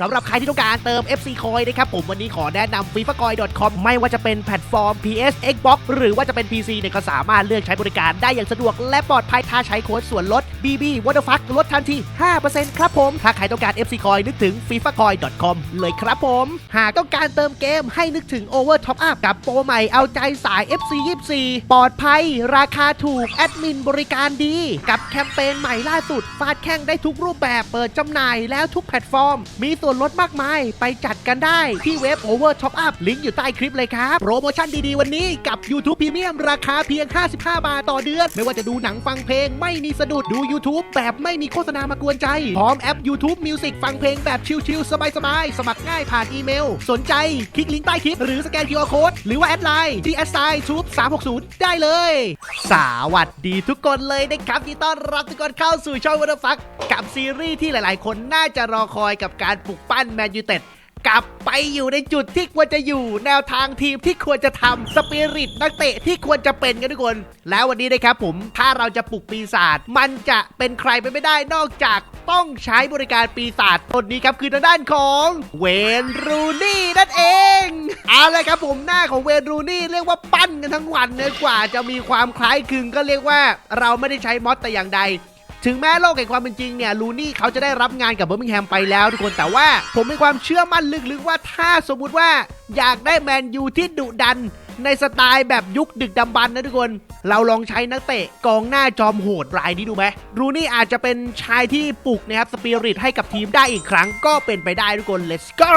สำหรับใครที่ต้องการเติม FC Coin นะครับผมวันนี้ขอแนะนำ fifacoin.com ไม่ว่าจะเป็นแพลตฟอร์ม PS Xbox หรือว่าจะเป็น PC เนี่ยก็สามารถเลือกใช้บริการได้อย่างสะดวกและปลอดภัยถ้าใช้โค้ดส่วนลด BB What the fuck ลดทันที 5%ครับผม ถ้าใครต้องการ FC Coin นึกถึง fifacoin.com เลยครับผม หากต้องการเติมเกมให้นึกถึง Over Top Up กับโปรใหม่เอาใจสาย FC 24ปลอดภัย ราคาถูกแอดมินบริการดี กับแคมเปญใหม่ล่าสุดฟาดแข่งได้ทุกรูปแบบเปิดจำหน่ายแล้วทุกแพลตฟอร์ม มีส่วนลดมากมาย ไปจัดกันได้ที่เว็บ Over Top Up ลิงก์อยู่ใต้คลิปเลยครับ โปรโมชั่นดีๆ วันนี้กับ YouTube Premium ราคาเพียง 55 บาทต่อเดือน ไม่ว่าจะดูหนังฟังเพลงไม่มีสะดุดดู YouTube แบบไม่มีโฆษณามากวนใจ พร้อมแอป YouTube Music ฟังเพลงแบบชิลๆ สบายๆ สมัครง่ายผ่านอีเมล สนใจคลิกลิงก์ใต้คลิปหรือสแกน QR Code หรือว่าแอดไลน์ DSI Troop 360 ได้เลย สวัสดีทุกคนเลยนะครับที่ต้อนรับทุกคนเข้าสู่ช่องวันฟักกับซีรีส์ที่หลายๆ คนน่าจะรอคอยกับการปลุกปั้นแมนยูเต็ดกลับไปอยู่ในจุดที่ควรจะอยู่แนวทางทีมที่ควรจะทำสปิริตนักเตะที่ควรจะเป็นกันทุกคน แล้ววันนี้นะครับผมถ้าเราจะปลุกปีศาจมันจะเป็นใครไปไม่ได้นอกจากต้องใช้บริการปีศาจตนนี้ครับคือทางด้านของเวนรูนี่นั่นเองเอาเลยครับผมหน้าของเวนรูนี่เรียกว่าปั้นกันทั้งวันเนยกว่าจะมีความคล้ายคลึงก็เรียกว่าเราไม่ได้ใช้มอสแต่อย่างใด ถึงแม้โลกแห่งความเป็นจริงเนี่ยลูนี่เขาจะได้รับงานกับเบอร์มิงแฮมไปแล้วทุกคนแต่ว่าผมมีความเชื่อมั่นลึกๆว่าถ้าสมมุติว่าอยากได้แมนยูที่ดุดัน ในสไตล์แบบยุคดึกดำบรรพ์นะทุกคน เราลองใช้นักเตะกองหน้าจอมโหดรายนี้ดูไหมรูนี่อาจจะเป็นชายที่ปลุกนะครับสปิริตให้กับทีมได้อีกครั้งก็เป็นไปได้ทุกคน let's go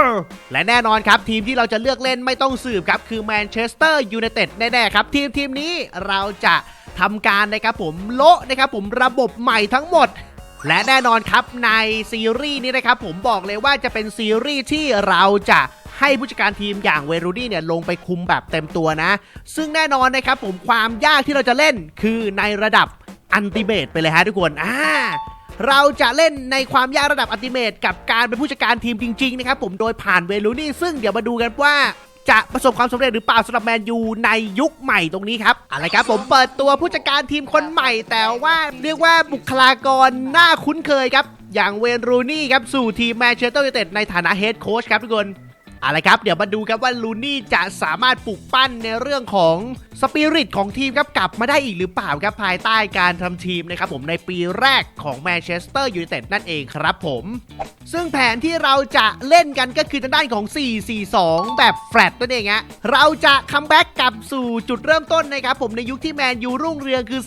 และแน่นอนครับ ทีมที่เราจะเลือกเล่นไม่ต้องสืบครับ คือแมนเชสเตอร์ยูไนเต็ดแน่ๆครับ ทีมทีมนี้เราจะทำการนะครับผมโละนะครับผมระบบใหม่ทั้งหมด และแน่นอนครับในซีรีส์นี้นะครับผมบอกเลยว่าจะเป็นซีรีส์ที่เราจะให้ผู้จัดการทีมอย่างเวรูดี้เนี่ยลงไปคุมแบบเต็มตัวนะ ซึ่งแน่นอนนะครับผมความยากที่เราจะเล่นคือในระดับอันติเมตไปเลยฮะทุกคนอ่าเราจะเล่นในความยากระดับอันติเมตกับการเป็นผู้จัดการทีมจริงๆนะครับผมโดยผ่านเวรูดี้ซึ่งเดี๋ยวมาดูกันว่า จะประสบความสำเร็จหรือเปล่าสำหรับแมนยูในยุคใหม่ตรงนี้ครับอะไรครับผมเปิดตัวผู้จัดการทีมคนใหม่ แต่ว่าเรียกว่าบุคลากรหน้าคุ้นเคยครับ อย่างเวนรูนี่ครับสู่ทีมแมนเชสเตอร์ยูไนเต็ดในฐานะเฮดโค้ชครับทุกคน อาละครับ เดี๋ยวมาดูครับว่าลูนี่จะสามารถปลุกปั้นในเรื่องของสปิริตของทีมครับกลับมาได้อีกหรือเปล่าครับภายใต้การทำทีมนะครับผมในปีแรกของแมนเชสเตอร์ยูไนเต็ดนั่นเองครับผม ซึ่งแผนที่เราจะเล่นกันก็คือทางด้านของ 4-4-2 แบบแฟลตนั่นเองฮะเราจะคัมแบ็กกลับสู่จุดเริ่มต้นนะครับผมในยุคที่แมนยูรุ่งเรืองคือ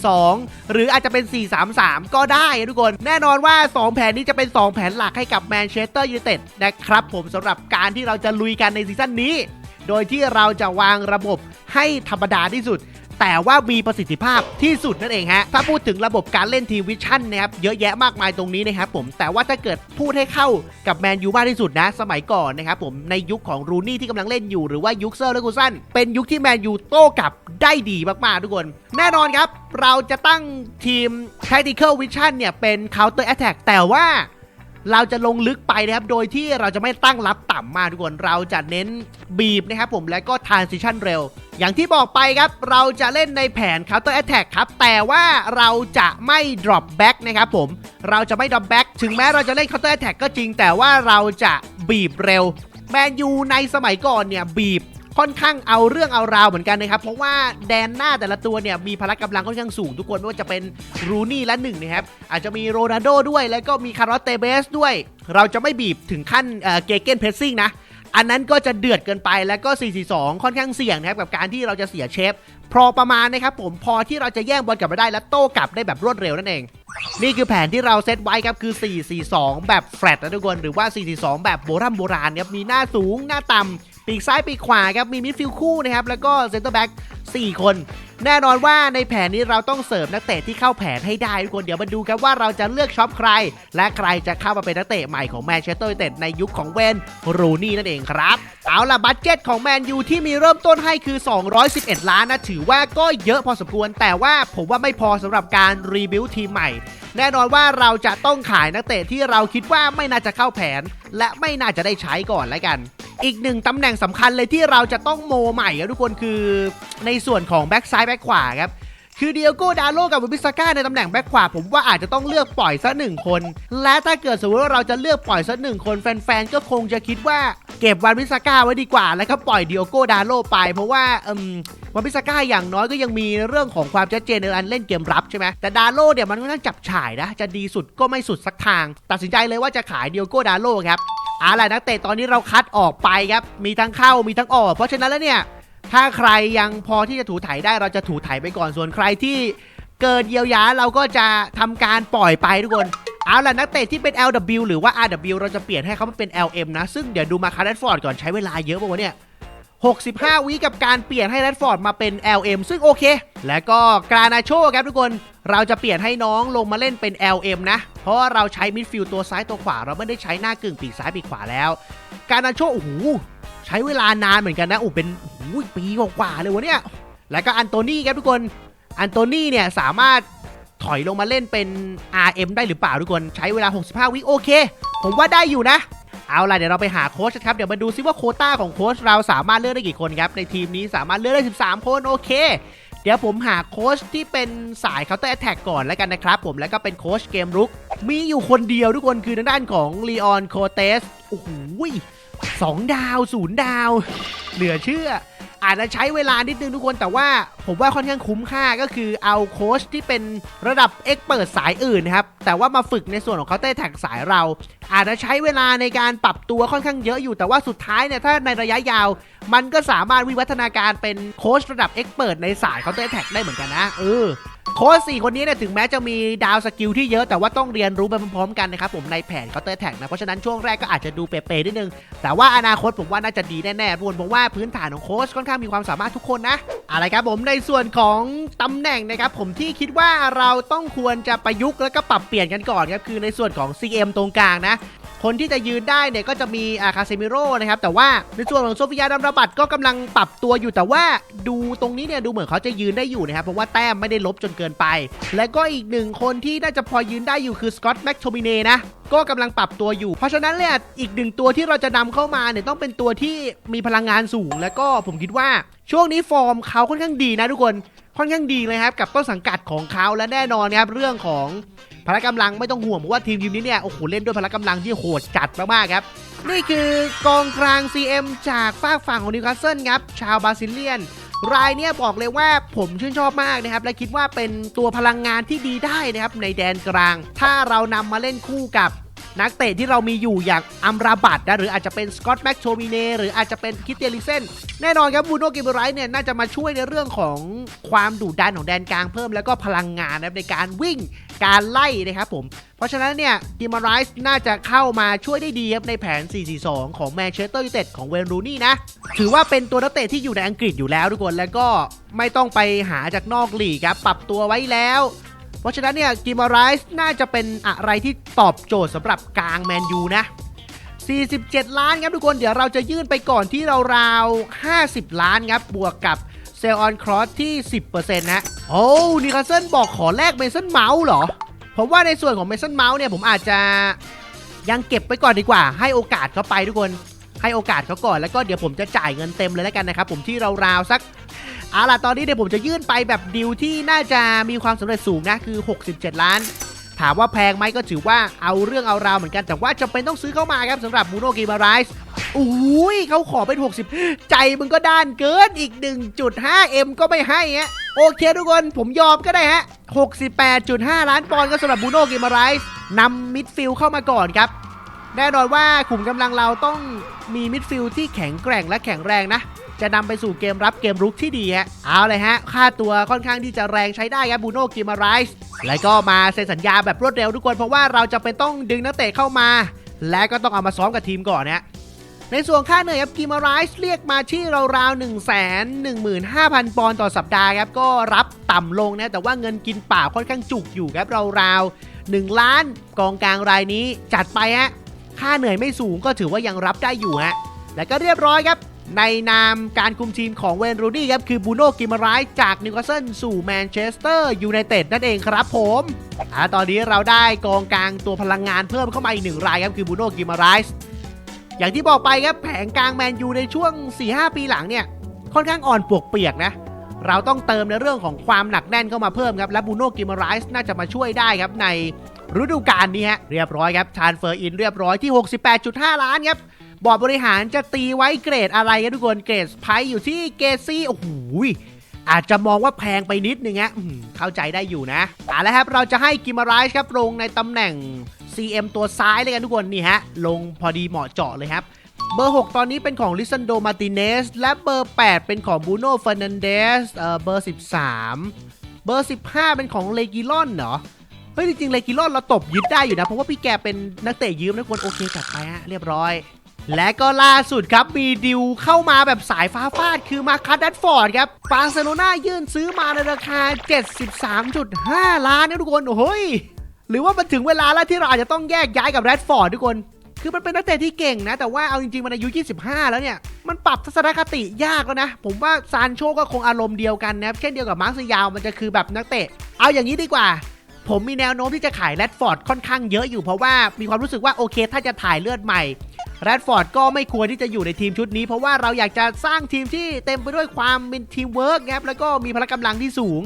4-4-2 หรืออาจจะเป็น 4-3-3 ก็ได้ทุกคน แน่นอนว่า 2 แผนนี้จะเป็น 2 แผนหลักให้กับแมนเชสเตอร์ยูไนเต็ดนะครับผมสำหรับการที่เราจะลุยกันในซีซั่นนี้ โดยที่เราจะวางระบบให้ธรรมดาที่สุด แต่ว่ามีประสิทธิภาพที่สุดนั่นเองฮะ ถ้าพูดถึงระบบการเล่นทีมวิชั่นนะครับเยอะแยะมากมายตรงนี้นะครับผม แต่ว่าถ้าเกิดพูดให้เข้ากับแมนยูมากที่สุดนะ สมัยก่อนนะครับผมในยุคของรูนี่ที่กำลังเล่นอยู่หรือว่ายุคเซอร์และกูสันเป็นยุคที่แมนยูโต้กลับได้ดีมากๆทุกคน แน่นอนครับ เราจะตั้งทีม Tactical Vision เนี่ยเป็น Counter Attack แต่ว่า เราจะลงลึกไปนะครับ โดยที่เราจะไม่ตั้งรับต่ำมากทุกคน เราจะเน้นบีบนะครับผมและก็ transition เร็ว อย่างที่บอกไปครับ เราจะเล่นในแผน counter attack ครับ แต่ว่าเราจะไม่ drop back นะครับผม เราจะไม่ drop back ถึงแม้เราจะเล่น counter attack ก็จริง แต่ว่าเราจะบีบเร็ว แมนยูในสมัยก่อนเนี่ยบีบ ค่อนข้างเอาเรื่องเอาราวเหมือนกันนะครับ เพราะว่าแดนหน้าแต่ละตัวเนี่ยมีพละกำลังค่อนข้างสูงทุกคนไม่ว่าจะเป็นรูนี่และหนึ่งนะครับ อาจจะมีโรนัลโดด้วย แล้วก็มีคาร์ลอสเตเบสด้วย เราจะไม่บีบถึงขั้นเกเกนเพรสซิ่งนะ อันนั้นก็จะเดือดเกินไปแล้วก็ 4-4-2 ค่อนข้างเสี่ยงนะครับกับการที่เราจะเสียเชฟพอประมาณนะครับผมพอที่เราจะแย่งบอลกลับมาได้และโต้กลับได้แบบรวดเร็วนั่นเอง นี่คือแผนที่เราเซตไว้ครับคือ 4-4-2 แบบแฟลตนะทุกคนหรือว่า 4-4-2 แบบโบราณโบราณครับมีหน้าสูงหน้าต่ำ ปีกซ้ายปีกขวาครับมีมิดฟิลด์คู่นะครับแล้วก็เซนเตอร์แบ็ก4 คน แน่นอนว่าในแผนนี้เราต้องเสริมนักเตะที่เข้าแผนให้ได้ทุกคนเดี๋ยวมาดูกันว่าเราจะเลือกช็อปใคร และใครจะเข้ามาเป็นนักเตะใหม่ของแมนเชสเตอร์ยูไนเต็ดในยุคของเวนรูนี่นั่นเองครับ เอาล่ะบัตเจ็ตของแมนยูที่มีเริ่มต้นให้คือ 211 ล้านนะถือว่าก็เยอะพอสมควร แต่ว่าผมว่าไม่พอสำหรับการรีบิวทีมใหม่ แน่นอนว่าเราจะต้องขายนักเตะที่เราคิดว่าไม่น่าจะเข้าแผน และไม่น่าจะได้ใช้ก่อนแล้วกัน อีกหนึ่งตำแหน่งสำคัญเลยที่เราจะต้องโมใหม่ครับทุกคนคือในส่วนของแบ็กซ้ายแบ็กขวาครับคือเดียโก้ดาโลกับวิสก้าในตำแหน่งแบ็คขวาผมว่าอาจจะต้องเลือกปล่อยสักหนึ่งคน และถ้าเกิดสมมติว่าเราจะเลือกปล่อยสักหนึ่งคนแฟนๆก็คงจะคิดว่าเก็บวันวิสก้าไว้ดีกว่า แล้วก็ปล่อยเดียโก้ดาโลไป เพราะว่าอืมวันวิสก้าอย่างน้อยก็ยังมีเรื่องของความชัดเจนในการเล่นเกมรับใช่ไหมแต่ดาโลเนี่ยมันค่อนข้างจับฉ่ายนะจะดีสุดก็ไม่สุดสักทาง ตัดสินใจเลยว่าจะขายเดียโก้ดาโลครับ เอาล่ะนักเตะตอนนี้เราคัดออกไปครับ มีทั้งเข้ามีทั้งออก เพราะฉะนั้นแล้วเนี่ย ถ้าใครยังพอที่จะถูถ่ายได้เราจะถูถ่ายไปก่อน ส่วนใครที่เกินเยียวยาเราก็จะทำการปล่อยไปทุกคน เอาล่ะนักเตะที่เป็น LW หรือว่า RW เราจะเปลี่ยนให้เขามาเป็น LM นะ ซึ่งเดี๋ยวดูมาคาร์ดฟอร์ดก่อนใช้เวลาเยอะป่ะวะเนี่ย 65 วิกับการเปลี่ยนให้แรดฟอร์ดมาเป็น LM ซึ่งโอเค และก็กรานาโชครับทุกคนเราจะเปลี่ยนให้น้องลงมาเล่นเป็น LM นะ เพราะว่าเราใช้มิดฟิลด์ตัวซ้ายตัวขวา เราไม่ได้ใช้หน้ากึ่งปีกซ้ายปีกขวาแล้วกรานาโชโอ้โหใช้เวลานานเหมือนกันนะโอ้เป็นโอ้โหปีกว่าเลยวะเนี่ยแล้วก็อันโตนี่ครับทุกคนอันโตนี่เนี่ยสามารถถอยลงมาเล่นเป็น RM ได้หรือเปล่าทุกคนใช้เวลา 65 วิโอเค ผมว่าได้อยู่นะ เอาล่ะเดี๋ยวเราไปหาโค้ชครับเดี๋ยวมาดูซิว่าโคต้าของโค้ชเราสามารถเลือกได้กี่คนครับในทีมนี้สามารถเลือกได้ 13 คนโอเคเดี๋ยวผมหาโค้ชที่เป็นสายเคาน์เตอร์แอทแทกก่อนแล้วกันนะครับผมแล้วก็เป็นโค้ชเกมรุก มีอยู่คนเดียวทุกคนคือทางด้านของลีออนโคเตสโอ้โหสองดาวศูนย์ดาว เหลือเชื่อ อาจจะใช้เวลานิดนึงทุกคนแต่ว่าผมว่าค่อนข้างคุ้มค่าก็คือเอาโค้ชที่เป็นระดับเอ็กเปิดสายอื่นนะครับ แต่ว่ามาฝึกในส่วนของเขาเต้แท็กสายเรา อาจจะใช้เวลาในการปรับตัวค่อนข้างเยอะอยู่แต่ว่าสุดท้ายเนี่ยถ้าในระยะยาว มันก็สามารถวิวัฒนาการเป็นโค้ชระดับเอ็กเปิดในสายเขาเต้แท็กได้เหมือนกันนะเออ โค้ชสี่คนนี้เนี่ยถึงแม้จะมีดาวสกิลที่เยอะแต่ว่าต้องเรียนรู้ไปพร้อมๆกันนะครับผมในแผนเคาน์เตอร์แท็กนะ เพราะฉะนั้นช่วงแรกก็อาจจะดูเป๊ะๆนิดนึง แต่ว่าอนาคตผมว่าน่าจะดีแน่ๆทุกคนเพราะว่าพื้นฐานของโค้ชค่อนข้างมีความสามารถทุกคนนะอะไรครับผมในส่วนของตำแหน่งนะครับผมที่คิดว่าเราต้องควรจะประยุกต์แล้วก็ปรับเปลี่ยนกันก่อนครับคือในส่วนของ CM ตรงกลางนะคนที่จะยืนได้เนี่ยก็จะมีอาคาเซมิโร่นะครับแต่ว่าในส่วนของโซฟิยาดัมราบัตก็กำลังปรับตัวอยู่แต่ว่าดูตรงนี้เนี่ยดูเหมือนเขาจะยืนได้อยู่นะครับเพราะว่าแต้มไม่ได้ลบจนเกินไป และก็อีกหนึ่งคนที่น่าจะพอยืนได้อยู่คือสกอตแม็กโทมิเนนะก็กำลังปรับตัวอยู่ เพราะฉะนั้นเนี่ยอีกหนึ่งตัวที่เราจะนำเข้ามาเนี่ยต้องเป็นตัวที่มีพลังงานสูง แล้วก็ผมคิดว่าช่วงนี้ฟอร์มเขาค่อนข้างดีนะทุกคนค่อนข้างดีเลยครับกับต้นสังกัดของเขาและแน่นอนนะครับเรื่องของพละกำลังไม่ต้องห่วงเพราะว่าทีมทีมนี้เนี่ยโอ้โหเล่นด้วยพละกำลังที่โหดจัดมากๆครับนี่คือกองกลาง CM จากฝากฝั่งของนิวคาสเซิลครับชาวบราซิเลียน รายเนี่ยบอกเลยว่าผมชื่นชอบมากนะครับ และคิดว่าเป็นตัวพลังงานที่ดีได้นะครับในแดนกลาง ถ้าเรานำมาเล่นคู่กับนักเตะที่เรามีอยู่อย่างอัมราบัตนะหรืออาจจะเป็นสกอตแม็กโทมิเนหรืออาจจะเป็นคิตเตียลิเซนแน่นอนครับบูโนกิเบไรท์เนี่ยน่าจะมาช่วยในเรื่องของความดุดันของแดนกลางเพิ่มแล้วก็พลังงานนะครับในการวิ่ง การไล่นะครับผม เพราะฉะนั้นเนี่ยกิมาไรส์น่าจะเข้ามาช่วยได้ดีครับในแผน 4-4-2 ของแมนเชสเตอร์ยูไนเต็ดของเวนรูนี่นะ ถือว่าเป็นตัวนักเตะที่อยู่ในอังกฤษอยู่แล้วทุกคนแล้วก็ไม่ต้องไปหาจากนอกลีกครับปรับตัวไว้แล้วเพราะฉะนั้นเนี่ยกิมาไรส์น่าจะเป็นอะไรที่ตอบโจทย์สำหรับกลางแมนยูนะ 47 ล้านครับทุกคน เดี๋ยวเราจะยื่นไปก่อนที่ราวๆ50 ล้านครับ บวกกับ เซลออนครอสที่ 10%นะ โอ้นิคาเซิลบอกขอแลกเมสันเมาส์เหรอ ผมว่าในส่วนของเมสันเมาส์เนี่ยผมอาจจะยังเก็บไปก่อนดีกว่า ให้โอกาสเขาไปทุกคน ให้โอกาสเขาก่อนแล้วก็เดี๋ยวผมจะจ่ายเงินเต็มเลยแล้วกันนะครับ ผมที่ราวๆสักเอาล่ะตอนนี้เดี๋ยวผมจะยื่นไปแบบดิวที่น่าจะมีความสำเร็จสูงนะคือ 67 ล้าน ถามว่าแพงไหมก็ถือว่าเอาเรื่องเอาราวเหมือนกันแต่ว่าจำเป็นต้องซื้อเข้ามาครับสำหรับบูโนกิมาไรส์อุ้ยเขาขอเป็น 60 ใจมึงก็ด้านเกินอีก 1.5M ก็ไม่ให้ฮะโอเคทุกคนผมยอมก็ได้ฮะ 68.5 ล้านปอนด์ก็สำหรับบูโนกิมาไรส์นำมิดฟิลเข้ามาก่อนครับ แน่นอนว่าขุมกำลังเราต้องมีมิดฟิลที่แข็งแกร่งและแข็งแรงนะ จะนำไปสู่เกมรับเกมรุกที่ดีฮะเอาเลยฮะ ค่าตัวค่อนข้างที่จะแรงใช้ได้ครับบูโน่กิมาไรส์แล้วก็มาเซ็นสัญญาแบบรวดเร็วทุกคนเพราะว่าเราจะเป็นต้องดึงนักเตะเข้ามา และก็ต้องเอามาซ้อมกับทีมก่อนนะในส่วนค่าเหนื่อยครับกิมาไรส์เรียกมาที่ราวๆ1 1 5 0 0 0 ปอนด์ต่อสัปดาห์ครับก็รับต่ำลงนะแต่ว่าเงินกินป่าค่อนข้างจุกอยู่ครับราวๆ1ล้านกองกลางรายนี้จัดไปฮะค่าเหนื่อยไม่สูงก็ถือว่ายังรับได้อยู่ฮะและก็เรียบร้อยครับ ในนามการคุมทีมของเวนรูนี่ครับ คือบูโน่กิมารายจากนิวคาสเซิลสู่แมนเชสเตอร์ยูไนเต็ดนั่นเองครับผมอ่าตอนนี้เราได้กองกลางตัวพลังงานเพิ่มเข้ามาอีกหนึ่งรายครับ คือบูโน่กิมารายอย่างที่บอกไปครับแผงกลางแมนยูในช่วง 4-5 ปีหลังเนี่ย ค่อนข้างอ่อนปวกเปียกนะเราต้องเติมในเรื่องของความหนักแน่นเข้ามาเพิ่มครับ และบูโน่กิมไรส์น่าจะมาช่วยได้ครับในฤดูกาลนี้ฮะเรียบร้อยครับทานเฟอร์อินเรียบร้อยที่ 68.5 ล้านครับ บอร์ดบริหารจะตีไว้เกรดอะไรครับทุกคนเกรดไพอยู่ที่เกรซี่โอ้โหอาจจะมองว่าแพงไปนิดนึงฮะเข้าใจได้อยู่นะเอาละครับเราจะให้กิมไรส์ครับลงในตำแหน่ง CM ตัวซ้ายเลยกันทุกคนนี่ฮะลงพอดีเหมาะเจาะเลยครับเบอร์ 6 ตอนนี้เป็นของลิซันโด มาติเนส และเบอร์ 8 เป็นของบูโน่เฟอร์นันเดสเอ่อเบอร์ 13 เบอร์ 15 เป็นของเลกิลอนเหรอ เฮ้ย จริงๆ เลกิลอนเราตบยึดได้อยู่นะ เพราะว่าพี่แกเป็นนักเตะยืมนะคนโอเคจัดไปฮะ เรียบร้อย และก็ล่าสุดครับมีดิวเข้ามาแบบสายฟ้าฟาดคือมาคัตดัตฟอร์ดครับบาร์เซโลนายื่นซื้อมาในราคา 73.5 ล้านนะทุกคน โอ้ย หรือว่ามันถึงเวลาแล้วที่เราอาจจะต้องแยกย้ายกับแรดฟอร์ดทุกคน คือมันเป็นนักเตะที่เก่งนะ แต่ว่าเอาจริงๆ มันอายุ 25 แล้วเนี่ย มันปรับทัศนคติยากแล้วนะ ผมว่าซานโชก็คงอารมณ์เดียวกันนะครับเช่นเดียวกับมาร์คซยาวมันจะคือแบบนักเตะ เอาอย่างนี้ดีกว่า ผมมีแนวโน้มที่จะขายแรดฟอร์ดค่อนข้างเยอะอยู่เพราะว่ามีความรู้สึกว่าโอเค ถ้าจะถ่ายเลือดใหม่แรดฟอร์ดก็ไม่ควรที่จะอยู่ในทีมชุดนี้ เพราะว่าเราอยากจะสร้างทีมที่เต็มไปด้วยความเป็นทีมเวิร์กนะครับแล้วก็มีพละกำลังที่สูง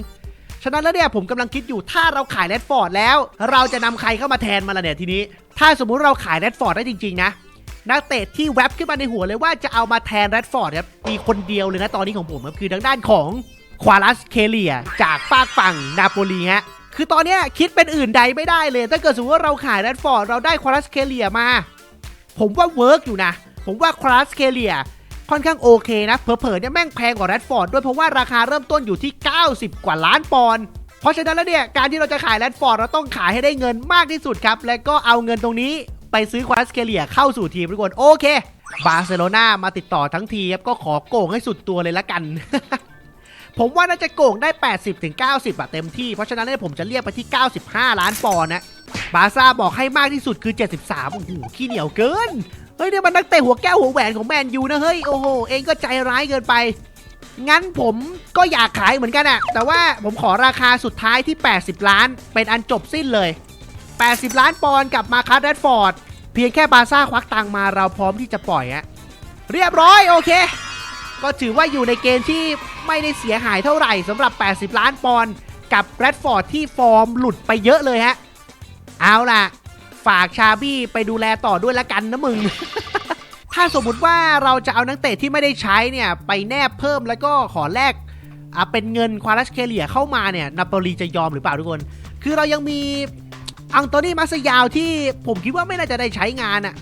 ฉะนั้นแล้วเนี่ยผมกำลังคิดอยู่ถ้าเราขายแรดฟอร์ดแล้ว เราจะนำใครเข้ามาแทนมาละเนี่ยทีนี้ ถ้าสมมุติเราขายแรดฟอร์ดได้จริง ๆ นะนักเตะที่แวบขึ้นมาในหัวเลยว่าจะเอามาแทนแรดฟอร์ดครับมีคนเดียวเลยนะตอนนี้ของผมครับคือทางด้านของควาลัสเคเลียจากฝากฝั่งนาโปลีฮะ คือตอนเนี้คิดเป็นอื่นใดไม่ได้เลย ถ้าเกิดสมมติว่าเราขายแรดฟอร์ดเราได้ควาลัสเคเลียมา ผมว่าเวิร์กอยู่นะ ผมว่าควาลัสเคเลียค่อนข้างโอเคนะ เผลอๆเนี่ยแม่งแพงกว่าแรดฟอร์ดด้วยเพราะว่าราคาเริ่มต้นอยู่ที่ 90 กว่าล้านปอนด์เพราะฉะนั้นแล้วเนี่ย การที่เราจะขายแรดฟอร์ดเราต้องขายให้ได้เงินมากที่สุดครับ และก็เอาเงินตรงนี้ไปซื้อควาสเคเลียเข้าสู่ทีมทุกคนโอเคบาร์เซโลนามาติดต่อทั้งทีครับก็ขอโกงให้สุดตัวเลยละกัน ผมว่าน่าจะโกงได้ 80ถึง90อะเต็มที่ เพราะฉะนั้นเนี่ยผมจะเรียกไปที่ 95 ล้านปอนด์นะ บาซ่าบอกให้มากที่สุดคือ 73 โอ้โห ขี้เหนียวเกิน เฮ้ยเนี่ยมันนักเตะหัวแก้วหัวแหวนของแมนยูนะเฮ้ย โอ้โห เองก็ใจร้ายเกินไป งั้นผมก็อยากขายเหมือนกันอะแต่ว่าผมขอราคาสุดท้ายที่ 80 ล้าน เป็นอันจบสิ้นเลย 80 ล้านปอนด์กับมาคัสแรดฟอร์ด เพียงแค่บาซ่าควักตังค์มาเราพร้อมที่จะปล่อยฮะเรียบร้อยโอเค ก็ถือว่าอยู่ในเกณฑ์ที่ไม่ได้เสียหายเท่าไหร่สำหรับ 80 ล้านปอนด์กับแรดฟอร์ดที่ฟอร์มหลุดไปเยอะเลยฮะ เอาล่ะ ฝากชาบี้ไปดูแลต่อด้วยละกันนะมึง ถ้าสมมุติว่าเราจะเอานักเตะที่ไม่ได้ใช้เนี่ย ไปแนบเพิ่มแล้วก็ขอแลกเป็นเงินควาลัสเคเลียเข้ามาเนี่ยนาโปลีจะยอมหรือเปล่าทุกคน คือเรายังมีอังโตนี่มาสยาวที่ผมคิดว่าไม่น่าจะได้ใช้งานอะ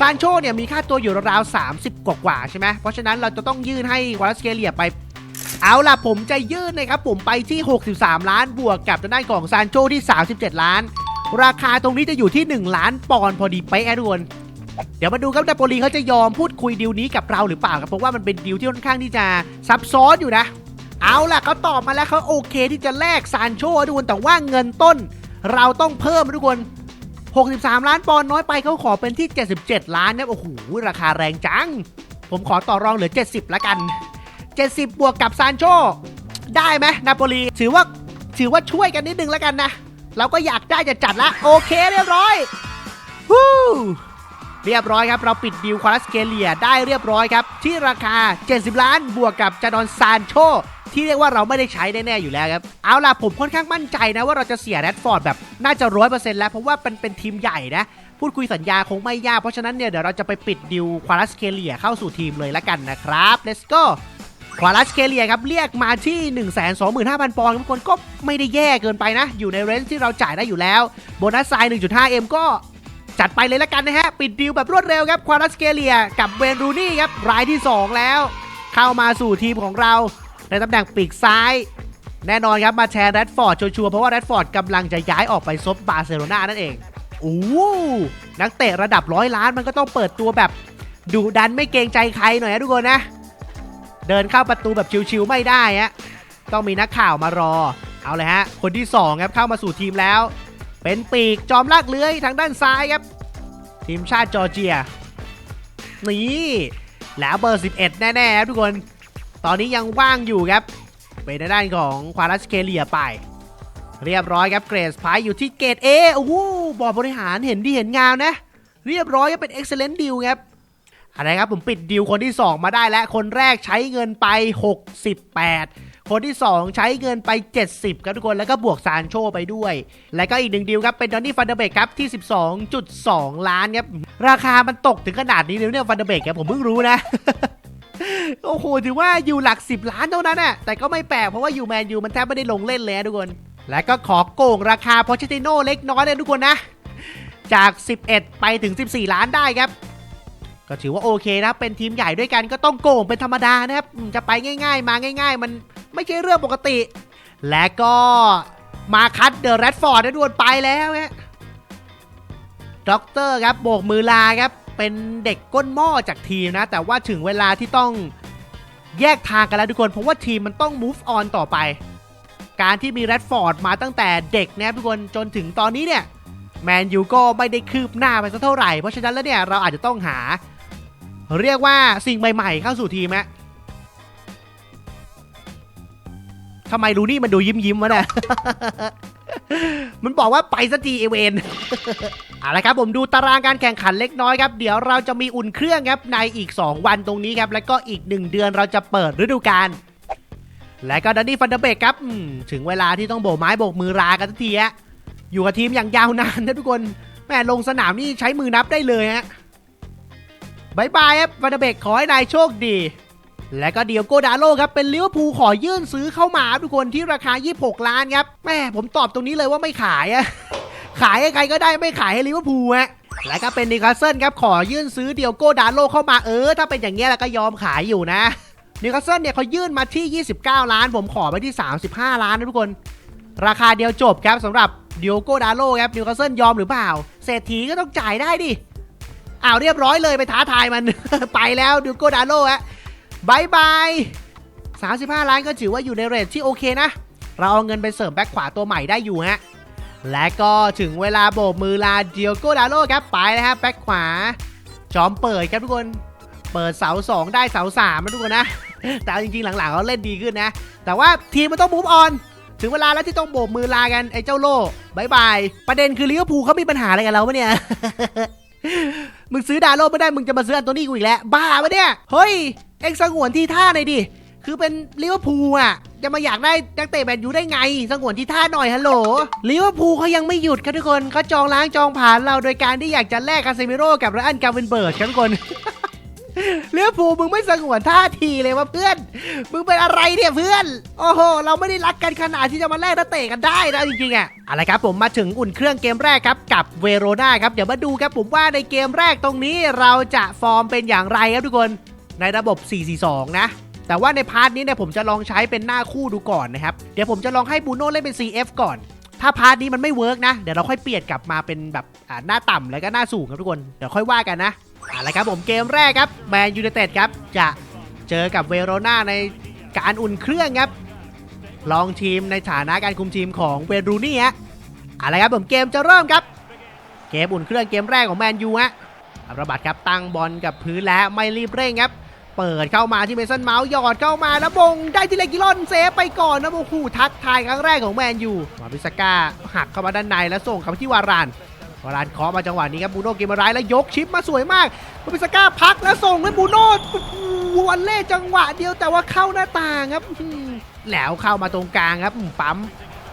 ซานโชเนี่ยมีค่าตัวอยู่ราวๆ30 กว่าๆใช่ไหมเพราะฉะนั้นเราจะต้องยื่นให้วาลัสเคเลียไป เอาล่ะผมจะยื่นนะครับผมไปที่ 63 ล้านบวกกับด้านของซานโชที่ 37 ล้าน ราคาตรงนี้จะอยู่ที่ 1 ล้านปอนด์พอดีเป๊ะนะทุกคนเดี๋ยวมาดูครับนาโปลีเขาจะยอมพูดคุยดีลนี้กับเราหรือเปล่าครับเพราะว่ามันเป็นดีลที่ค่อนข้างที่จะซับซ้อนอยู่นะ เอาล่ะเขาตอบมาแล้วเขาโอเคที่จะแลกซานโชทุกคนแต่ว่าเงินต้น เราต้องเพิ่มทุกคน 63 ล้านปอนด์น้อยไปเขาขอเป็นที่ 77 ล้านเนะโอ้โหราคาแรงจัง ผมขอต่อรองเหลือ 70 ละกัน 70 บวกกับซานโช ได้ไหมนาโปลีถือว่าถือว่าช่วยกันนิดนึงแล้วกันนะ เราก็อยากได้จะจัดละ โอเคเรียบร้อยฮู้เรียบร้อยครับ เราปิดดิวควาลัสเกเลียได้เรียบร้อยครับ ที่ราคา 70 ล้านบวกกับจาดอนซานโช ที่เรียกว่าเราไม่ได้ใช้แน่ๆอยู่แล้วครับ เอาล่ะผมค่อนข้างมั่นใจนะว่าเราจะเสียแรดฟอร์ดแบบน่าจะร้อยเปอร์เซ็นต์แล้ว เพราะว่าเป็นเป็นทีมใหญ่นะ พูดคุยสัญญาคงไม่ยาก เพราะฉะนั้นเนี่ยเดี๋ยวเราจะไปปิดดิวควาลัสเคเลียเข้าสู่ทีมเลยละกันนะครับ let's go ควาลัสเคเลียครับเรียกมาที่ 125,000 ปอนด์ทุกคนก็ไม่ได้แย่เกินไปนะ อยู่ในเรนจ์ที่เราจ่ายได้อยู่แล้วโบนัสไซน์ 1.5M ก็จัดไปเลยละกันนะฮะ ปิดดีลแบบรวดเร็วครับควาลัสเกเลียกับเวนรูนี่ครับรายที่ 2 แล้ว เข้ามาสู่ทีมของเรา ในตำแหน่งปีกซ้ายแน่นอนครับมาแชร์แรดฟอร์ดชัวร์เพราะว่าแรดฟอร์ดกำลังจะย้ายออกไปซบบาร์เซโลนานั่นเองโอ้นักเตะระดับร้อยล้านมันก็ต้องเปิดตัวแบบดุดันไม่เกรงใจใครหน่อยนะทุกคนนะ เดินเข้าประตูแบบชิวๆไม่ได้ฮะต้องมีนักข่าวมารอ เอาเลยฮะ คนที่สองครับเข้ามาสู่ทีมแล้ว เป็นปีกจอมลากเลื้อยทางด้านซ้ายครับ ทีมชาติจอร์เจียนี่แล้วเบอร์ 11 แน่ๆครับทุกคน ตอนนี้ยังว่างอยู่ครับเป็นทางด้านของควาลัสเคเลียไป เรียบร้อยครับเกรสไพายอยู่ที่เกรด A โอ้โหบอร์ดบริหารเห็นดีเห็นงามนะ เรียบร้อยก็เป็น excellent deal ครับอะไรครับผมปิดดีลคนที่ 2 มาได้แล้ว คนแรกใช้เงินไป 68 คนที่ 2 ใช้เงินไป 70 ครับทุกคนแล้วก็บวกซานโชไปด้วย แล้วก็อีกหนึ่งดีลครับเป็นดอนนี่ฟันเดเบกครับที่ 12.2 ล้านครับราคามันตกถึงขนาดนี้เลยเนี่ยฟันเดเบกครับผมเพิ่งรู้นะ โอ้โหถือว่าอยู่หลัก 10 ล้านเท่านั้นน่ะแต่ก็ไม่แปลกเพราะว่าอยู่แมนยูมันแทบไม่ได้ลงเล่นเลยนะทุกคน และก็ขอโกงราคาพอชติโนเล็กน้อยเลยทุกคนนะ จาก 11 ไปถึง 14 ล้านได้ครับ ก็ถือว่าโอเคนะ เป็นทีมใหญ่ด้วยกันก็ต้องโกงเป็นธรรมดานะครับ จะไปง่าย ๆ มาง่าย ๆ มันไม่ใช่เรื่องปกติ และก็มาคัดเดอะแรดฟอร์ดนะดวนไปแล้วฮะด็อกเตอร์ครับโบกมือลาครับ เป็นเด็กก้นหม้อจากทีมนะ แต่ว่าถึงเวลาที่ต้องแยกทางกันแล้วทุกคน เพราะว่าทีมมันต้อง move on ต่อไป การที่มีแรดฟอร์ดมาตั้งแต่เด็กนะทุกคนจนถึงตอนนี้เนี่ยแมนยูก็ไม่ได้คืบหน้าไปสักเท่าไหร่ เพราะฉะนั้นแล้วเนี่ยเราอาจจะต้องหา เรียกว่าสิ่งใหม่ ๆ เข้าสู่ทีมฮะทำไมรูนี่มันดูยิ้มยิ้มๆวะเนี่ยมันบอกว่าไปสักทีเอเวน เอาละครับผมดูตารางการแข่งขันเล็กน้อยครับเดี๋ยวเราจะมีอุ่นเครื่องครับในอีก 2 วันตรงนี้ครับแล้วก็อีก 1 เดือนเราจะเปิดฤดูกาลและก็ดันนี่ฟันเดเบกครับถึงเวลาที่ต้องโบกไม้โบกมือรากันสักทีฮะอยู่กับทีมอย่างยาวนานนะทุกคนแม่ลงสนามนี่ใช้มือนับได้เลยฮะบายบายครับฟันเดเบกขอให้นายโชคดี และก็เดียวโกดาโลครับเป็นลิเวอร์พูลขอยื่นซื้อเข้ามาทุกคนที่ราคา 26 ล้านครับแม่ผมตอบตรงนี้เลยว่าไม่ขายอะ ขายให้ใครก็ได้ไม่ขายให้ลิเวอร์พูลฮะและก็เป็นนิคาสเซิลครับขอยื่นซื้อเดียโกดาโลเข้ามาเออ ถ้าเป็นอย่างเงี้ยแล้วก็ยอมขายอยู่นะนิคาสเซิลเนี่ยเขายื่นมาที่ 29 ล้าน ผมขอไปที่ 35 ล้านนะทุกคน ราคาเดียวจบครับสำหรับเดียโกดาโลครับนิคาสเซิลยอมหรือเปล่า เศรษฐีก็ต้องจ่ายได้ดิอ้าวเรียบร้อยเลยไปท้าทายมัน ไปแล้วเดียโกดาโลฮะบายบาย35 ล้านก็ถือว่าอยู่ในเรทที่โอเคนะ เราเอาเงินไปเสริมแบ็คขวาตัวใหม่ได้อยู่ฮะ และก็ถึงเวลาโบกมือลาเดียโกดาโลครับไปแล้วครับแบ็คขวา จอมเปิดครับทุกคน เปิดเสา 2 ได้เสา3นะทุกคนนะ แต่จริงๆหลังๆเขาเล่นดีขึ้นนะ แต่ว่าทีมมันต้องมูฟออนถึงเวลาแล้วที่ต้องโบกมือลากันไอ้เจ้าโล่บายบาย ประเด็นคือลิเวอร์พูลเขามีปัญหาอะไรกับเราปะเนี่ย มึงซื้อดาโลไม่ได้มึงจะมาซื้ออันโตนี่กูอีกแล้ว บ้าปะเนี่ย เฮ้ย เอ็งสงวนที่ท่าหน่อยดิ คือเป็นลิเวอร์พูลอะ จะมาอยากได้นักเตะแมนยูได้ไงสงวนที่ท่าหน่อยฮัลโหลลิเวอร์พูลเขายังไม่หยุดครับทุกคนเขาจองล้างจองผ่านเราโดยการที่อยากจะแลกคาเซมิโร่กับไรอันกาเวนเบิร์ดครับทุกคนลิเวภูมึงไม่สงวนท่าทีเลยว่าเพื่อน มึงเป็นอะไรเนี่ยเพื่อน โอ้โห เราไม่ได้รักกันขนาดที่จะมาแลกนักเตะกันได้นะจริงๆอะอาละครับผมมาถึงอุ่นเครื่องเกมแรกครับกับเวโรนาครับ เดี๋ยวมาดูครับผมว่าในเกมแรกตรงนี้เราจะฟอร์มเป็นอย่างไรครับทุกคน ในระบบ 4-4-2 นะ แต่ว่าในพาร์ทนี้เนี่ยผมจะลองใช้เป็นหน้าคู่ดูก่อนนะครับ เดี๋ยวผมจะลองให้บูโน่เล่นเป็น CF ก่อน ถ้าพาร์ทนี้มันไม่เวิร์กนะ เดี๋ยวเราค่อยเปลี่ยนกลับมาเป็นแบบหน้าต่ำแล้วก็หน้าสูงครับทุกคน เดี๋ยวค่อยว่ากันนะอาละครับผมเกมแรกครับแมนยูไนเต็ดครับจะเจอกับเวโรนาในการอุ่นเครื่องครับลองทีมในฐานะการคุมทีมของเวรูนี่ฮะอาละครับผมเกมจะเริ่มครับเกมอุ่นเครื่องเกมแรกของแมนยูฮะอับระบัดครับตั้งบอลกับพื้นแล้วไม่รีบเร่งครับ เปิดเข้ามาที่เมสันเมาส์หยอดเข้ามาแล้วบงได้ที่เลกิลอนเซฟไปก่อนนะโอ้โหทักทายครั้งแรกของแมนยูมาพิสก้าหักเข้ามาด้านในแล้วส่งเข้าไปที่วารานวารานเคาะมาจังหวะนี้ครับบูโน่เกมร้ายแล้วยกชิปมาสวยมากมาพิสก้าพักแล้วส่งให้บูโน่วันเล่จังหวะเดียวแต่ว่าเข้าหน้าต่างครับแล้วเข้ามาตรงกลางครับปั๊ม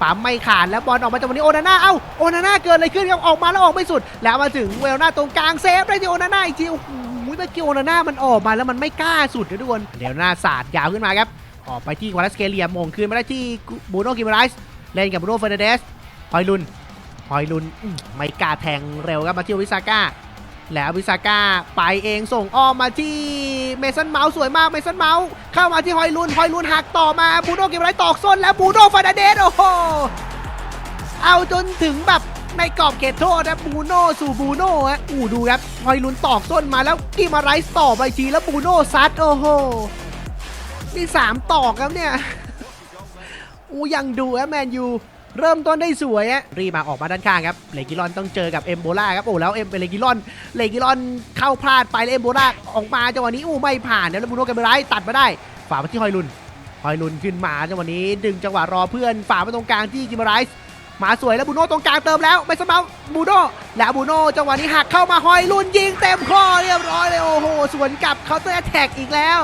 ปั๊มไม่ขาดแล้วบอลออกมาจากวันนี้โอนาน่าเอ้าโอนาน่าเกิดอะไรขึ้นครับออกมาแล้วออกไม่สุด แล้วมาถึงเวลนาตรงกลางเซฟได้ที่โอนาน่าอีกทีโอ้โห เมื่อกี้โอนาน่ามันออกมาแล้วมันไม่กล้าสุดนะทุกคนเดี๋ยวหน้าศาสตร์ยาวขึ้นมาครับออกไปที่ควาลัสเกเลียมงคืนมาได้ที่บูโน่กิมไรส์เล่นกับบูโน่เฟอร์นันเดสฮอยลุนฮอยลุนไม่กล้าแทงเร็วครับมาที่วิซาก้าแล้ววิซาก้าไปเองส่งอ้อมมาที่เมสันเมาส์สวยมากเมสันเมาส์เข้ามาที่ฮอยลุนฮอยลุนหักต่อมาบูโน่เกมไรตอกส้นแล้วบูโน่ฟานาเดสโอ้โหเอาจนถึงแบบ ในกรอบเขตโทษนะบูโน่สู่บูโน่ฮะอู้ดูครับฮอยลุนตอกส้นมาแล้วกิมาไรส์ต่อไปทีแล้วบูโน่ซัดโอ้โหนี่สามตอกครับเนี่ยอู้ยังดูฮะแมนยูเริ่มต้นได้สวยฮะรีบมาออกมาด้านข้างครับเลกิลอนต้องเจอกับเอมโบล่าครับโอ้แล้วเอ็มเป็นเลกิลอนเลกิลอนเข้าพลาดไปแล้วเอมโบล่าออกมาจังหวะนี้อู้ไม่ผ่านแล้วบูโน่กันไปไรตัดมาได้ฝากมาที่ฮอยลุนฮอยลุนขึ้นมาจังหวะนี้ดึงจังหวะรอเพื่อนฝากมาตรงกลางที่กิมาไรส์ มาสวยแล้วบูโน่ตรงกลางเติมแล้วไม่สมเอาบูโน่แล้วบูโน่จังหวะนี้หักเข้ามาหอยลุนยิงเต็มข้อเรียบร้อยเลยโอ้โหสวนกลับเคาน์เตอร์แท็กอีกแล้ว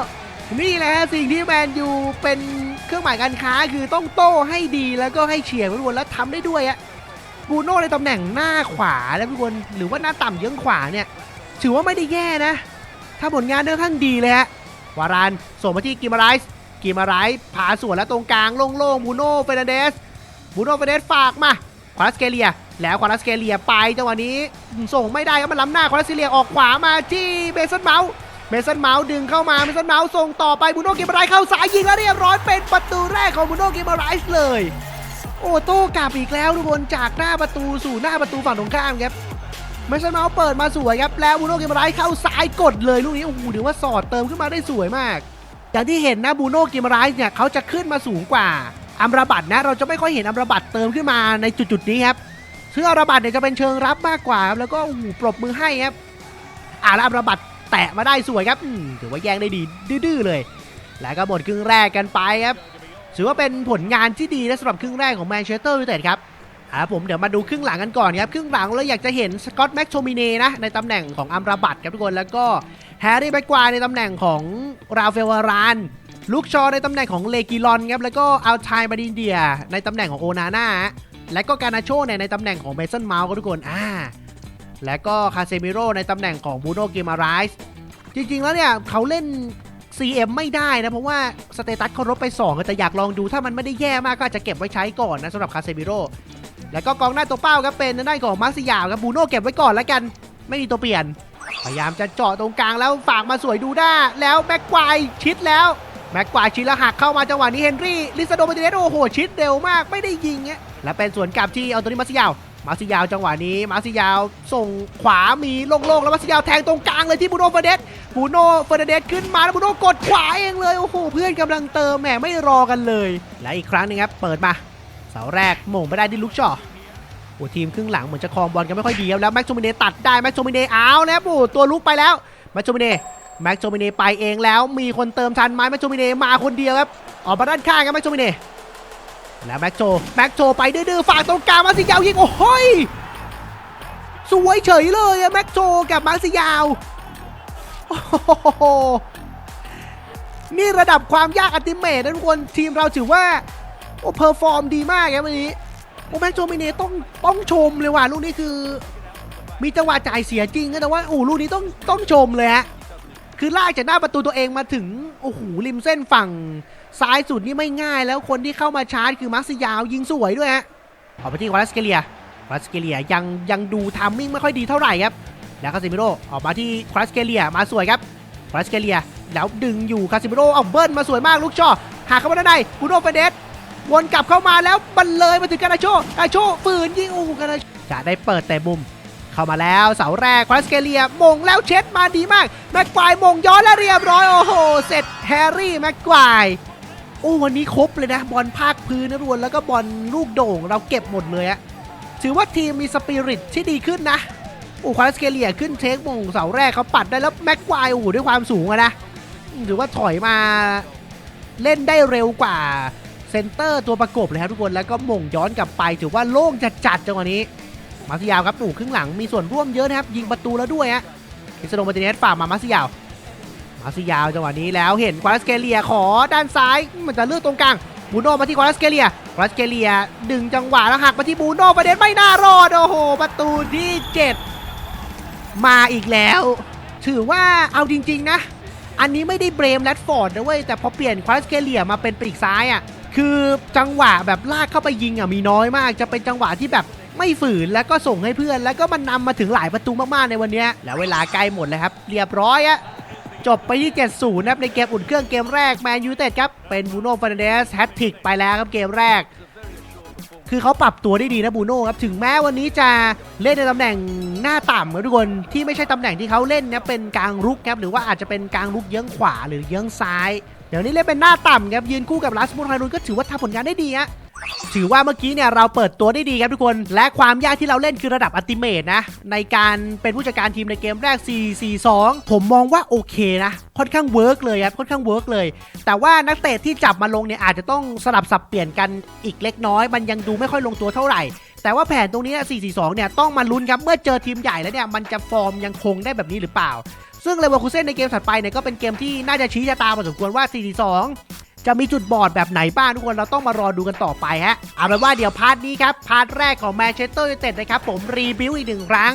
นี่แหละฮะสิ่งที่แมนยูเป็นเครื่องหมายการค้าคือต้องโต้ให้ดีแล้วก็ให้เฉียงทุกคนแล้วทำได้ด้วยอะบูโน่ในตำแหน่งหน้าขวาแล้วทุกคนหรือว่าหน้าต่ำเยื้องขวาเนี่ยถือว่าไม่ได้แย่นะถ้าผลงานค่อนข้างดีเลยฮะวารานส่งมาที่กิมาไรส์กิมาไรส์ผาสวนแล้วตรงกลางโล่งๆบูโน่เฟรนเดส บูโนเฟเดสฝากมาควาลัสเกเลีย แล้วควาลัสเกเลียไปจังหวะนี้ส่งไม่ได้ครับมันล้ำหน้าควาลัสเกเลียออกขวามาที่เบสันเมาส์เมสันเมาส์ดึงเข้ามาเมสันเมาส์ส่งต่อไปบูโนเกมไรเข้าสายยิงแล้วเรียบร้อยเป็นประตูแรกของบูโนเกมไรเลย โอ้โต้กลับอีกแล้วทุกคนจากหน้าประตูสู่หน้าประตูฝั่งตรงข้ามครับเมสันเมาส์เปิดมาสวยครับแล้วบูโนเกมไรเข้าซ้ายกดเลยลูกนี้โอ้โหถือว่าสอดเติมขึ้นมาได้สวยมากอย่างที่เห็นนะบูโนเกมไรเนี่ยเขาจะขึ้นมาสูงกว่า อัมราบัตนะเราจะไม่ค่อยเห็นอัมราบัตเติมขึ้นมาในจุดๆนี้ครับซึ่งอัมราบัตเนี่ยจะเป็นเชิงรับมากกว่าครับแล้วก็โอ้โหปรบมือให้ครับอ่าแล้วอัมราบัตแตะมาได้สวยครับถือว่าแย่งได้ดีดื้อเลย แล้วก็หมดครึ่งแรกกันไปครับถือว่าเป็นผลงานที่ดีนะสำหรับครึ่งแรกของแมนเชสเตอร์ยูไนเต็ดครับอ่าผมเดี๋ยวมาดูครึ่งหลังกันก่อนครับครึ่งหลังเราอยากจะเห็นสกอตแม็กโทมิเน่นะในตำแหน่งของอัมราบัตครับทุกคนแล้วก็แฮร์รี่แบ็กควายในตำแหน่งของราเฟลวาราน ลูกชอในตำแหน่งของเลกิลอนครับแล้วก็อัลไทมาดินเดีย ในตำแหน่งของโอนาน่าและก็การนาโชเนี่ยในตำแหน่งของเมสันเมาส์ครับทุกคนอ่าและก็คาเซมิโร่ในตำแหน่งของบูโนเกมาไรส์จริงๆแล้วเนี่ยเขาเล่น CM ไม่ได้นะ เพราะว่าสเตตัสเขาลดไป2แต่อยากลองดูถ้ามันไม่ได้แย่มากก็อาจจะเก็บไว้ใช้ก่อนนะสำหรับคาเซมิโร่แล้วก็กองหน้าตัวเป้าครับเป็นทางด้าของมาร์ซิยาวครับบูโน่เก็บไว้ก่อนแล้วกัน ไม่มีตัวเปลี่ยน พยายามจะเจาะตรงกลางแล้วฝากมาสวยดูด้าแล้วแม็กควายชิดแล้ว แม็กควายชิดแล้วหักเข้ามาจังหวะนี้เฮนรี่ลิซาโดมาติเนสโอ้โหชิดเร็วมากไม่ได้ยิงเงี้ยและเป็นสวนกลับที่เอาตัวนี้มาซิยาว มาซิยาวจังหวะนี้มาซิยาวส่งขวามีโล่งๆแล้วมาซิยาวแทงตรงกลางเลยที่บูโน่เฟอร์เดสบูโน่เฟอร์เดสขึ้นมาแล้วบูโน่กดขวาเองเลยโอ้โหเพื่อนกำลังเติมแหมไม่รอกันเลย และอีกครั้งหนึงครับเปิดมาเสาแรกหม่งไปได้ที่ลูกจ่อโอ้ทีมครึ่งหลังเหมือนจะครองบอลกันไม่ค่อยดีแล้วแม็กโจมิเนตัดได้แม็กโจมิเนเอาแล้วโอ้ตัวลุกไปแล้วแม็กโมิเน แม็กโจมิเนไปเองแล้วมีคนเติมทันไหมแม็กโจมิเนมาคนเดียวครับออกมาด้านข้างครับแม็กโจมิเนแล้วแม็กโจแม็กโจไปดื้อๆฝากตรงกลางมาสิยาวยิงโอ้โหยสวยเฉยเลยอะแม็กโจกับมาร์ซิยาวนี่ระดับความยากอัติเมทนะทุกคนทีมเราถือว่าโอ้เพอร์ฟอร์มดีมากครับวันนี้โอ้แม็กโจมิเนต้องต้องชมเลยว่ะลูกนี้คือ มีจังหวะจ่ายเสียจริงนะแต่ว่าโอ้ลูกนี้ต้องต้องชมเลยฮะ คือลากจากหน้าประตูตัวเองมาถึงโอ้โหริมเส้นฝั่งซ้ายสุดนี่ไม่ง่าย แล้วคนที่เข้ามาชาร์จคือมาร์ซิยาวยิงสวยด้วยฮะออกไปที่ควาลัสเกเลียครัสเกเลียยังยังดูทามมิ่งไม่ค่อยดีเท่าไหร่ครับแล้วคาซิมิโร่ออกมาที่ครัสเกเลียมาสวยครับครัสเกเลียแล้วดึงอยู่คาซิมิโร่เอาเบิ้ลมาสวยมากลูกช่อหากเข้ามาด้านในบูโนเฟเดสวนกลับเข้ามาแล้วบันเลยมาถึงกานาโชกานาโชฝืนยิงโอ้กานาโชจะได้เปิดแต่มุม เข้ามาแล้วเสาแรกครัสเกเลียมงแล้วเช็ดมาดีมาก แม็กควายมงย้อนแล้วเรียบร้อยโอ้โห เสร็จแฮร์รี่แม็กควายโอ้วันนี้ครบเลยนะ บอลภาคพื้นนะรวนแล้วก็บอลลูกโด่งเราเก็บหมดเลยอะถือว่าทีมมีสปิริตที่ดีขึ้นนะอูควาสเกเลียขึ้นเทคมงเสาแรกเขาปัดได้แล้วแม็กควายโอ้ด้วยความสูงอะนะถือว่าถอยมาเล่นได้เร็วกว่าเซนเตอร์ตัวประกบเลยครับทุกคนแล้วก็มงย้อนกลับไปถือว่าโล่งจัดจัดจังหวะนี้ มาซิยาวครับตู่ครึ่งหลังมีส่วนร่วมเยอะนะครับยิงประตูแล้วด้วยฮะอิสโดมาติเนสฝากมามาซิยาว มาซิยาวจังหวะนี้แล้วเห็นควาสเกเลียขอด้านซ้ายมันจะเลือกตรงกลางบูโน่มาที่ควาสเกเลียควาสเกเลียดึงจังหวะแล้วหักมาที่บูโน่ประเด็นไม่น่ารอดโอ้โหประตูที่ 7 มาอีกแล้ว ถือว่าเอาจริง ๆ นะ อันนี้ไม่ได้เบรมแรดฟอร์ดนะเว้ยแต่พอเปลี่ยนควาสเกเลียมาเป็นปีกซ้ายอะคือจังหวะแบบลากเข้าไปยิงอะมีน้อยมาก จะเป็นจังหวะที่แบบ ไม่ฝืนแล้วก็ส่งให้เพื่อน แล้วก็มันนำมาถึงหลายประตูมากๆในวันนี้แล้วเวลาใกล้หมดเลยครับ เรียบร้อยอะจบไปที่ 70นะครับในเกมอุ่นเครื่องเกมแรกแมนยูเต็ดครับเป็นบูโน่ฟานเดสแฮตทิกไปแล้วครับเกมแรก คือเขาปรับตัวได้ดีนะบูโน่ครับถึงแม้วันนี้จะเล่นในตำแหน่งหน้าต่ำครับทุกคนที่ไม่ใช่ตำแหน่งที่เขาเล่นนะเป็นกลางรุกครับหรือว่าอาจจะเป็นกลางรุกเยื้องขวาหรือเยื้องซ้ายเดี๋ยวนี้เล่นเป็นหน้าต่ำครับยืนคู่กับลัสมุนไฮรุนก็ถือว่าทำผลงานได้ดีฮะ ถือว่าเมื่อกี้เนี่ยเราเปิดตัวได้ดีครับทุกคน และความยากที่เราเล่นคือระดับอัติเมตนะ ในการเป็นผู้จัดการทีมในเกมแรก 4-4-2 ผมมองว่าโอเคนะ ค่อนข้างเวิร์กเลยครับ ค่อนข้างเวิร์กเลย แต่ว่านักเตะที่จับมาลงเนี่ยอาจจะต้องสลับสับเปลี่ยนกันอีกเล็กน้อย มันยังดูไม่ค่อยลงตัวเท่าไหร่ แต่ว่าแผนตรงนี้ 4-4-2 เนี่ยต้องมาลุ้นครับ เมื่อเจอทีมใหญ่แล้วเนี่ยมันจะฟอร์มยังคงได้แบบนี้หรือเปล่า ซึ่งเลเวอร์คูเซ่นในเกมถัดไปเนี่ยก็เป็นเกมที่น่าจะชี้ชะตาพอสมควรว่า 4-4-2 จะมีจุดบอดแบบไหนบ้างทุกคนเราต้องมารอดูกันต่อไปฮะเอาเป็นว่าเดี๋ยวพาร์ทนี้ครับพาร์ทแรกของแมนเชสเตอร์ยูไนเต็ดนะครับผมรีบิวอีกหนึ่งครั้ง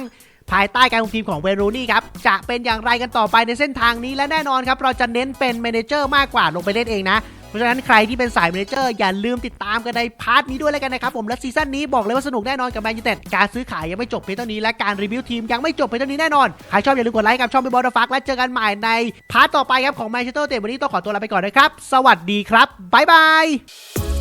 ภายใต้การคุมทีมของเวโรนี่ครับ จะเป็นอย่างไรกันต่อไปในเส้นทางนี้และแน่นอนครับ เราจะเน้นเป็นเมนเจอร์มากกว่าลงไปเล่นเองนะ เพราะฉะนั้นใครที่เป็นสายเมเนเจอร์อย่าลืมติดตามกันในพาร์ทนี้ด้วยแล้วกันนะครับผมและซีซั่นนี้บอกเลยว่าสนุกแน่นอนกับแมนยูเต็ดการซื้อขายยังไม่จบเพียงเท่านี้และการรีวิวทีมยังไม่จบเพียงเท่านี้แน่นอนใครชอบอย่าลืมกดไลค์กับช่องเป็นบอลฟักและเจอกันใหม่ในพาร์ทต่อไปครับของแมนเชสเตอร์เต็ดวันนี้ต้องขอตัวลาไปก่อนนะครับสวัสดีครับบ๊ายบาย